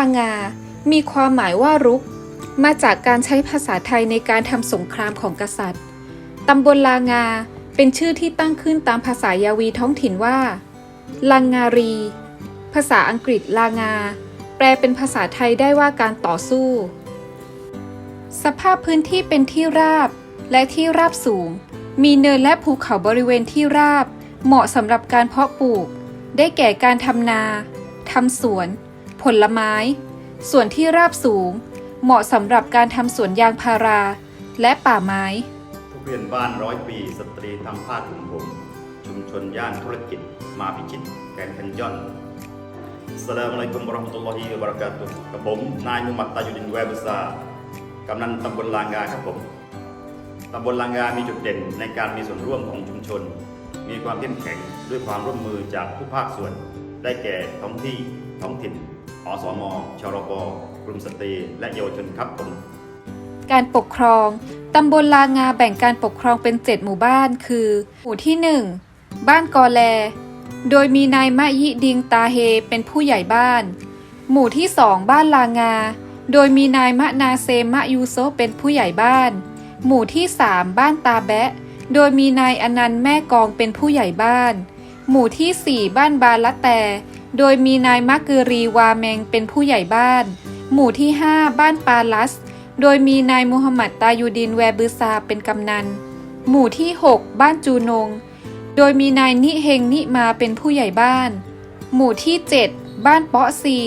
างา มีความหมายว่ารุก มาจากการใช้ภาษาไทยในการทำสงครามของกษัตริย์ ตำบลลางาเป็นชื่อที่ตั้งขึ้นตามภาษายาวีท้องถิ่นว่าลังงารี ภาษาอังกฤษลางา แปลเป็นภาษาไทยได้ว่าการต่อสู้ สภาพพื้นที่เป็นที่ราบและที่ราบสูง มีเนินและภูเขาบริเวณที่ราบ เหมาะสำหรับการเพาะปลูก ได้แก่การทำนาทำสวน ผลไม้ ส่วนที่ราบสูง เหมาะสำหรับการทำสวนยางพาราและป่าไม้ ทุเรียนบ้านร้อยปี สตรีทำผ้าถุงผม ชุมชนย่านธุรกิจ มาพิชิตแกงคันย่อนสลามอะลัยกุมวะเรหมตุลลอฮิวบราะกาตุกับผม นายมุฮัมมัดตายุดินแวบุซากำนันตำบลลางาครับผมตำบลลางามีจุดเด่นในการมีส่วนร่วมของชุมชน มีความเข้มแข็งด้วยความร่วมมือจากทุกภาคส่วน ได้แก่ท้องที่ท้องถิ่น อสมชรบกลุ่มสตรีและเยาวชนครับผมการปกครอง ตำบลลางาแบ่งการปกครองเป็น 7 หมู่บ้านคือ หมู่ที่ 1 บ้านกอแล โดยมีนายมะยิดิงตาเฮเป็นผู้ใหญ่บ้าน หมู่ที่ 2 บ้านลางา โดยมีนายมะนาเซมะยูโซเป็นผู้ใหญ่บ้าน หมู่ที่ 3 บ้านตาแบะ โดยมีนายอนันต์แม่กองเป็นผู้ใหญ่บ้าน หมู่ที่ 4 บ้านบาละแต่ โดยมีนายมะกือรีวาแมงเป็นผู้ใหญ่บ้าน หมู่ที่ 5 บ้านปาลัส โดยมีนายมูฮัมหมัดตายูดินแวบือซาเป็นกำนัน หมู่ที่ 6 บ้านจูนง โดยมีนายนิเฮงนิมาเป็นผู้ใหญ่บ้าน หมู่ที่ 7 บ้านเปาะซี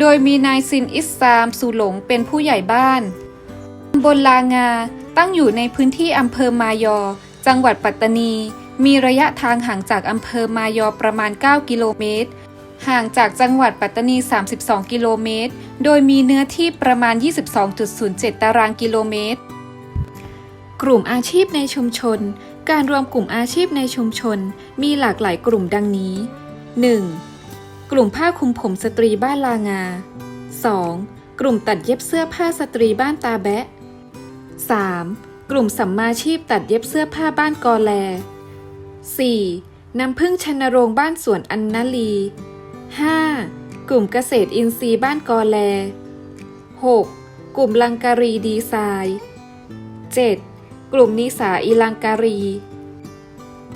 โดยมีนายซินอิสซามสูหลงเป็นผู้ใหญ่บ้านตำบลลางาตั้งอยู่ในพื้นที่อำเภอมายอ จังหวัดปัตตานี มีระยะทางห่างจากอำเภอมายอประมาณ 9 กิโลเมตร ห่างจากจังหวัดปัตตานี 32 กิโลเมตร โดยมีเนื้อที่ประมาณ 22.07 ตารางกิโลเมตร กลุ่มอาชีพในชุมชน การรวมกลุ่มอาชีพในชุมชน มีหลากหลายกลุ่มดังนี้ 1. กลุ่มผ้าคลุมผมสตรีบ้านลางา 2. กลุ่มตัดเย็บเสื้อผ้าสตรีบ้านตาแบะ 3. กลุ่มสัมมาชีพตัดเย็บเสื้อผ้าบ้านกอแล 4. น้ำพึ่งชนโรงบ้านสวนอันนาลี 5. กลุ่มเกษตรอินทรีย์บ้านกอแล 6. กลุ่มลังการีดีไซน์ 7. กลุ่มนิสาอีลังการี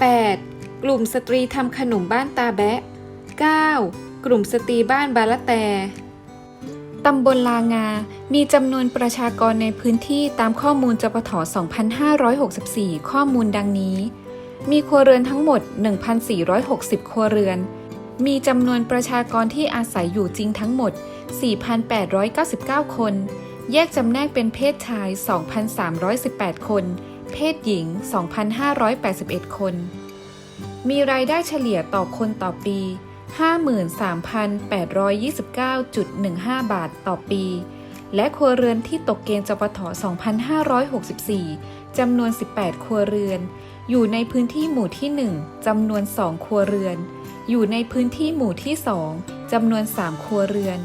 8. กลุ่มสตรีทำขนมบ้านตาแบะ 9. กลุ่มสตรีบ้านบาละแตตำบลลางา มีจำนวนประชากรในพื้นที่ตามข้อมูลจปท2564 ข้อมูลดังนี้ มีครัวเรือนทั้งหมด 1,460 ครัวเรือน มีจำนวนประชากรที่อาศัยอยู่จริงทั้งหมด 4,899 คน แยกจำแนกเป็นเพศชาย 2,318 คน เพศหญิง 2,581 คน มีรายได้เฉลี่ยต่อคนต่อปี 53,829.15 บาทต่อปี และครัวเรือนที่ตกเกณฑ์จปท2564 จำนวน 18 ครัวเรือน อยู่ในพื้นที่หมู่ที่ 1จำนวน 2 ครัวเรือน อยู่ในพื้นที่หมู่ที่2จำนวน 3 ครัวเรือน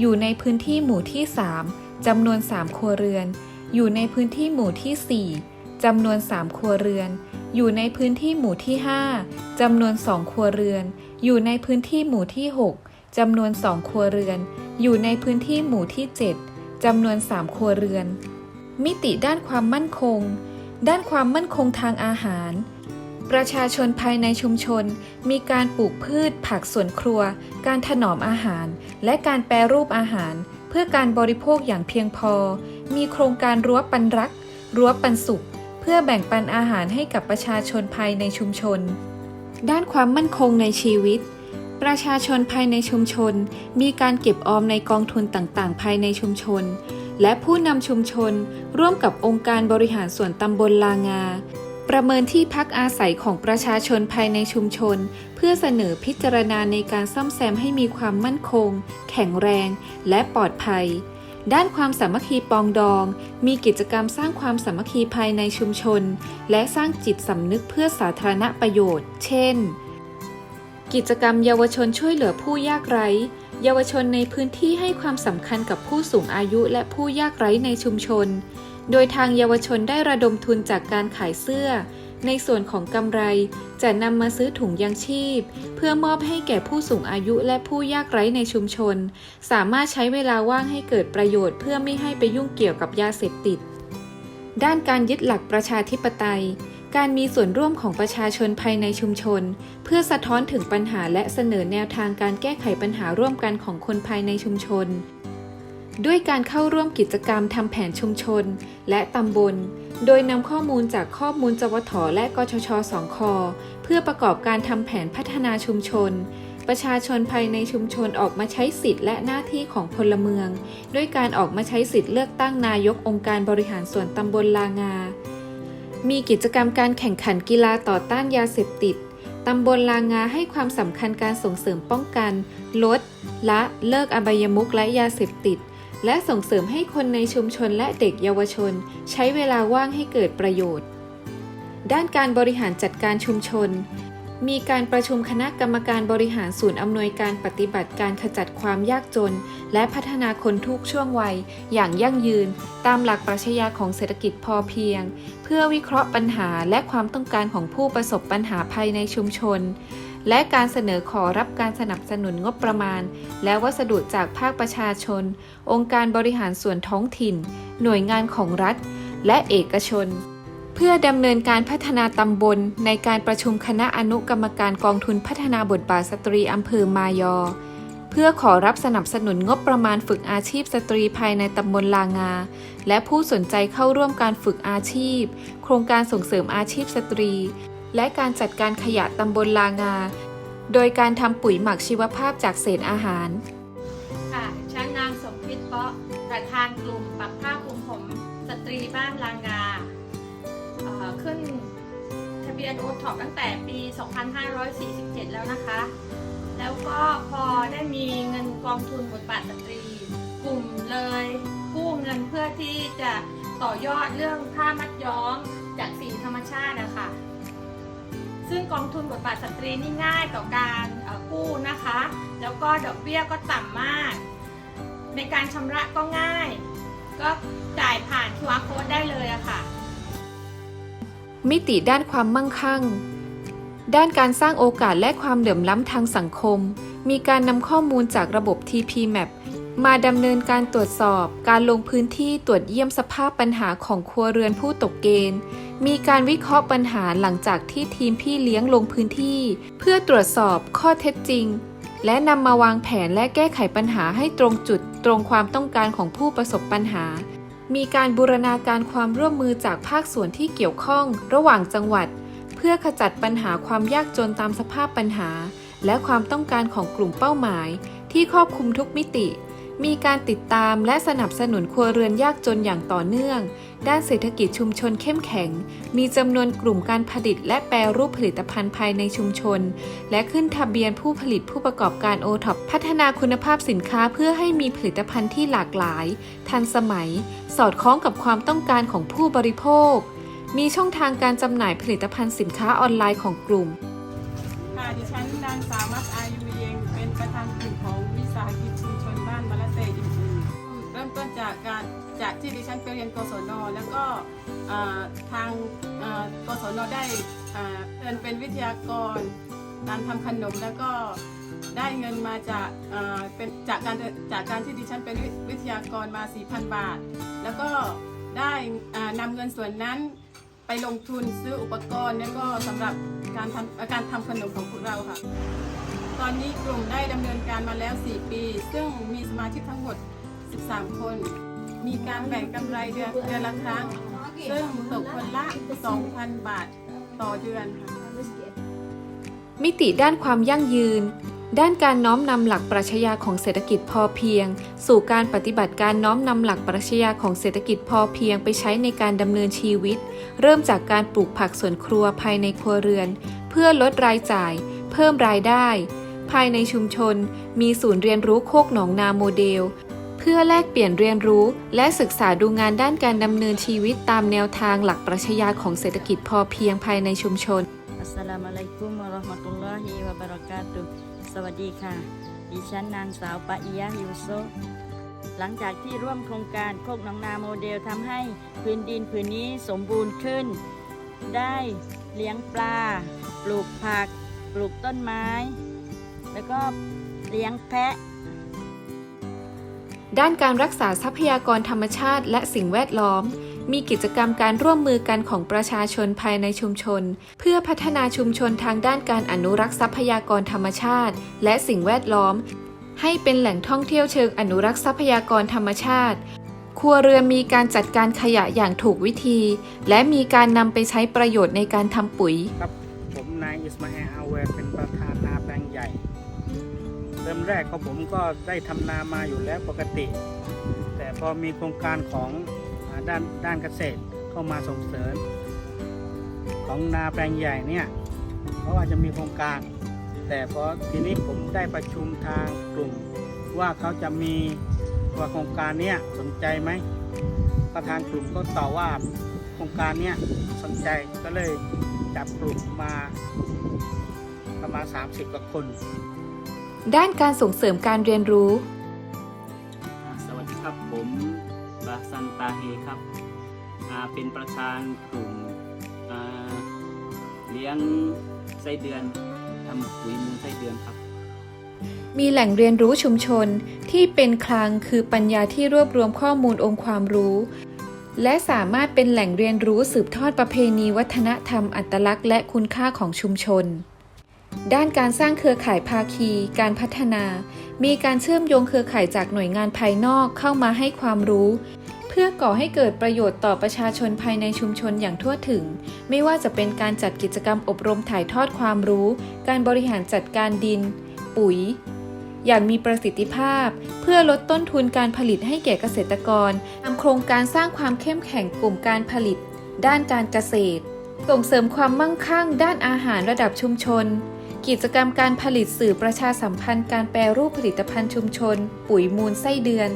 อยู่ในพื้นที่หมู่ที่ 3จำนวน 3 ครัวเรือน อยู่ในพื้นที่หมู่ที่ 4จำนวน 3 ครัวเรือน อยู่ในพื้นที่หมู่ที่ 5จำนวน 2 ครัวเรือน อยู่ในพื้นที่หมู่ที่ 6จำนวน 2 ครัวเรือน อยู่ในพื้นที่หมู่ที่ 7จำนวน 3 ครัวเรือน มิติด้านความมั่นคง ด้านความมั่นคงทางอาหาร ประชาชนภายในชุมชน มีการปลูกพืช ผักสวนครัว การถนอมอาหาร และการแปรรูปอาหาร เพื่อการบริโภคอย่างเพียงพอ มีโครงการรั้วปันรัก รั้วปันสุข เพื่อแบ่งปันอาหารให้กับประชาชนภายในชุมชน ด้านความมั่นคงในชีวิต ประชาชนภายในชุมชน มีการเก็บออมในกองทุนต่างๆ ภายในชุมชนและผู้นำชุมชน ร่วมกับองค์การบริหารส่วนตำบลลางา ประเมินที่พักอาศัยของประชาชนภายในชุมชน เพื่อเสนอพิจารณาในการซ่อมแซมให้มีความมั่นคง แข็งแรง และปลอดภัย ด้านความสามัคคีปองดอง มีกิจกรรมสร้างความสามัคคีภายในชุมชน และสร้างจิตสำนึกเพื่อสาธารณประโยชน์ เช่น กิจกรรมเยาวชนช่วยเหลือผู้ยากไร้เยาวชนในพื้นที่ให้ความสำคัญกับผู้สูงอายุและผู้ยากไร้ในชุมชน โดยทางเยาวชนได้ระดมทุนจากการขายเสื้อ ในส่วนของกำไรจะนำมาซื้อถุงยางชีพ เพื่อมอบให้แก่ผู้สูงอายุและผู้ยากไร้ในชุมชน สามารถใช้เวลาว่างให้เกิดประโยชน์เพื่อไม่ให้ไปยุ่งเกี่ยวกับยาเสพติด ด้านการยึดหลักประชาธิปไตยการมีส่วนร่วมของประชาชนภายในชุมชน เพื่อสะท้อนถึงปัญหาและเสนอแนวทางการแก้ไขปัญหาร่วมกันของคนภายในชุมชน ด้วยการเข้าร่วมกิจกรรมทำแผนชุมชน และตำบล โดยนำข้อมูลจากข้อมูลจวทและกชชสองคเพื่อประกอบการทำแผนพัฒนาชุมชน ประชาชนภายในชุมชนออกมาใช้สิทธิและหน้าที่ของพลเมือง ด้วยการออกมาใช้สิทธิเลือกตั้งนายกองค์การบริหารส่วนตำบลลางา มีกิจกรรมการแข่งขันกีฬาต่อต้านยาเสพติดตำบลลางาให้ความสำคัญการส่งเสริมป้องกัน ลด ละเลิกอบายมุขและยาเสพติด และส่งเสริมให้คนในชุมชนและเด็กเยาวชน ใช้เวลาว่างให้เกิดประโยชน์ ด้านการบริหารจัดการชุมชน มีการประชุมคณะกรรมการบริหารศูนย์อำนวยการปฏิบัติการขจัดความยากจน และพัฒนาคนทุกช่วงวัย อย่างยั่งยืน ตามหลักปรัชญาของเศรษฐกิจพอเพียง เพื่อวิเคราะห์ปัญหาและความต้องการของผู้ประสบปัญหาภายในชุมชน และการเสนอขอรับการสนับสนุนงบประมาณ และวัสดุจากภาคประชาชน องค์การบริหารส่วนท้องถิ่น หน่วยงานของรัฐ และเอกชน เพื่อดำเนินการพัฒนาตำบลในการประชุมคณะอนุกรรมการกองทุนพัฒนาบทบาทสตรีอำเภอมายอ เพื่อขอรับสนับสนุนงบประมาณฝึกอาชีพสตรีภายในตำบลลางา และผู้สนใจเข้าร่วมการฝึกอาชีพ โครงการส่งเสริมอาชีพสตรี และการจัดการขยะตำบลลางา โดยการทำปุ๋ยหมักชีวภาพจากเศษอาหาร ค่ะฉันนางสมพิษเปาะประธานกลุ่มปักผ้าคลุมผมสตรีบ้านลางา ขึ้นทะเบียนโอท็อปตั้งแต่ปี 2547 แล้วนะคะ แล้วก็พอได้มีเงินกองทุนบทบาทสตรี กลุ่มเลยกู้เงินเพื่อที่จะต่อยอดเรื่องผ้ามัดย้อมจากสีธรรมชาตินะคะ ซึ่งกองทุนบทบาทสตรีนี่ง่ายต่อการกู้นะคะ แล้วก็ดอกเบี้ยก็ต่ำมาก ในการชำระก็ง่าย ก็จ่ายผ่าน QR code ได้เลยอะค่ะ มิติด้านความมั่งคั่ง ด้านการสร้างโอกาสและความเหลื่อมล้ำทางสังคม มีการนำข้อมูลจากระบบ TPMAP มาดำเนินการตรวจสอบ การลงพื้นที่ตรวจเยี่ยมสภาพปัญหาของครัวเรือนผู้ตกเกณฑ์ มีการวิเคราะห์ปัญหาหลังจากที่ทีมพี่เลี้ยงลงพื้นที่ เพื่อตรวจสอบข้อเท็จจริง และนำมาวางแผนและแก้ไขปัญหาให้ตรงจุดตรงความต้องการของผู้ประสบปัญหา มีการบูรณาการความร่วมมือจากภาคส่วนที่เกี่ยวข้อง ระหว่างจังหวัด เพื่อขจัดปัญหาความยากจนตามสภาพปัญหา และความต้องการของกลุ่มเป้าหมาย ที่ครอบคลุมทุกมิติ มีการติดตามและสนับสนุนครัวเรือนยากจนอย่างต่อเนื่อง ด้านเศรษฐกิจชุมชนเข้มแข็ง มีจำนวนกลุ่มการผลิตและแปรรูปผลิตภัณฑ์ภายในชุมชน และขึ้นทะเบียนผู้ผลิตผู้ประกอบการโอท็อปพัฒนาคุณภาพสินค้าเพื่อให้มีผลิตภัณฑ์ที่หลากหลาย ทันสมัย สอดคล้องกับความต้องการของผู้บริโภค มีช่องทางการจำหน่ายผลิตภัณฑ์สินค้าออนไลน์ของกลุ่มค่ะดิฉันนางสาวมัดอายุ ที่ดิฉันไปเรียนกศน แล้วก็ทางกศนได้เชิญเป็นวิทยากรการทำขนมแล้วก็ได้เงินมาจากเป็นจากการจากการที่ดิฉันเป็นวิทยากรมา 4,000 บาท แล้วก็ได้อ่านำเงินส่วนนั้นไปลงทุนซื้ออุปกรณ์แล้วก็สำหรับการทำการทำขนมของพวกเราค่ะ ตอนนี้กลุ่มได้ดำเนินการมาแล้ว 4 ปี ซึ่งมีสมาชิกทั้งหมด 13 คน มีการแบ่งกำไรเดือนเดือนละครั้ง ซึ่งตกคนละ 2,000 บาทต่อเดือนค่ะ มิติด้านความยั่งยืน ด้านการน้อมนำหลักปรัชญาของเศรษฐกิจพอเพียง สู่การปฏิบัติการน้อมนำหลักปรัชญาของเศรษฐกิจพอเพียงไปใช้ในการดำเนินชีวิต เริ่มจากการปลูกผักสวนครัวภายในครัวเรือน เพื่อลดรายจ่าย เพิ่มรายได้ ภายในชุมชน มีศูนย์เรียนรู้โคกหนองนาโมเดล พื่อแลกเปลี่ยนเรียนรู้ และศึกษาดูงานด้านการดำเนินชีวิตตามแนวทางหลักปรัชญาของเศรษฐกิจพอเพียงภายในชุมชน อัสสลามุอะลัยกุมวะเราะห์มะตุลลอฮิวะบะเราะกาตุสวัสดีค่ะ ดิฉันนางสาวปะอียะห์ยูโซหลังจากที่ร่วมโครงการโคกหนองนาโมเดลทำให้พื้นดินผืนนี้สมบูรณ์ขึ้น ได้เลี้ยงปลา ปลูกผัก ปลูกต้นไม้ แล้วก็เลี้ยงแพะ ด้านการรักษาทรัพยากรธรรมชาติและสิ่งแวดล้อม มีกิจกรรมการร่วมมือกันของประชาชนภายในชุมชน เพื่อพัฒนาชุมชนทางด้านการอนุรักษ์ทรัพยากรธรรมชาติ และสิ่งแวดล้อม ให้เป็นแหล่งท่องเที่ยวเชิงอนุรักษ์ทรัพยากรธรรมชาติ ครัวเรือนมีการจัดการขยะอย่างถูกวิธี และมีการนำไปใช้ประโยชน์ในการทำปุ๋ย ครับ ผมนายอิสมาแอลอาเวเป็นประธาน เริ่มแรกของผมก็ได้ทำนามาอยู่แล้วปกติ แต่พอมีโครงการของด้านด้านเกษตรเข้ามาส่งเสริม ของนาแปลงใหญ่เนี่ยเพราะว่าจะมีโครงการ แต่พอทีนี้ผมได้ประชุมทางกลุ่ม ว่าเขาจะมีว่าโครงการเนี้ยสนใจไหมประธานกลุ่มก็ตอบว่าโครงการเนี้ยสนใจก็เลยจับกลุ่มมาประมาณ 30กว่าคน ด้านการส่งเสริมการเรียนรู้อ่าสวัสดีครับผมบาซันตาเฮครับอ่าเป็นประธานกลุ่มอ่าเลี้ยงไส้เดือนทำปุ๋ยมูลไส้เดือนครับ มีแหล่งเรียนรู้ชุมชนที่เป็นคลังคือปัญญาที่รวบรวมข้อมูลองค์ความรู้ และสามารถเป็นแหล่งเรียนรู้สืบทอดประเพณีวัฒนธรรมอัตลักษณ์และคุณค่าของชุมชน ด้านการสร้างเครือข่ายภาคี การพัฒนา มีการเชื่อมโยงเครือข่ายจากหน่วยงานภายนอกเข้ามาให้ความรู้ เพื่อก่อให้เกิดประโยชน์ต่อประชาชนภายในชุมชนอย่างทั่วถึง ไม่ว่าจะเป็นการจัดกิจกรรมอบรมถ่ายทอดความรู้ การบริหารจัดการดิน ปุ๋ย อย่างมีประสิทธิภาพ เพื่อลดต้นทุนการผลิตให้แก่เกษตรกรทำโครงการสร้างความเข้มแข็งกลุ่มการผลิต ด้านการเกษตร ส่งเสริมความมั่งคั่ง ด้านอาหารระดับชุมชน กิจกรรมการผลิตสื่อประชาสัมพันธ์การแปรรูปผลิตภัณฑ์ชุมชน ปุ๋ยมูลไส้เดือน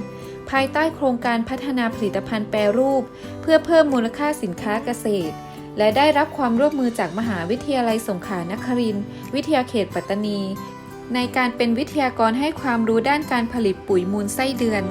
ภายใต้โครงการพัฒนาผลิตภัณฑ์แปรรูป เพื่อเพิ่มมูลค่าสินค้าเกษตร และได้รับความร่วมมือจากมหาวิทยาลัยสงขลานครินทร์วิทยาเขตปัตตานี ในการเป็นวิทยากรให้ความรู้ด้านการผลิตปุ๋ยมูลไส้เดือน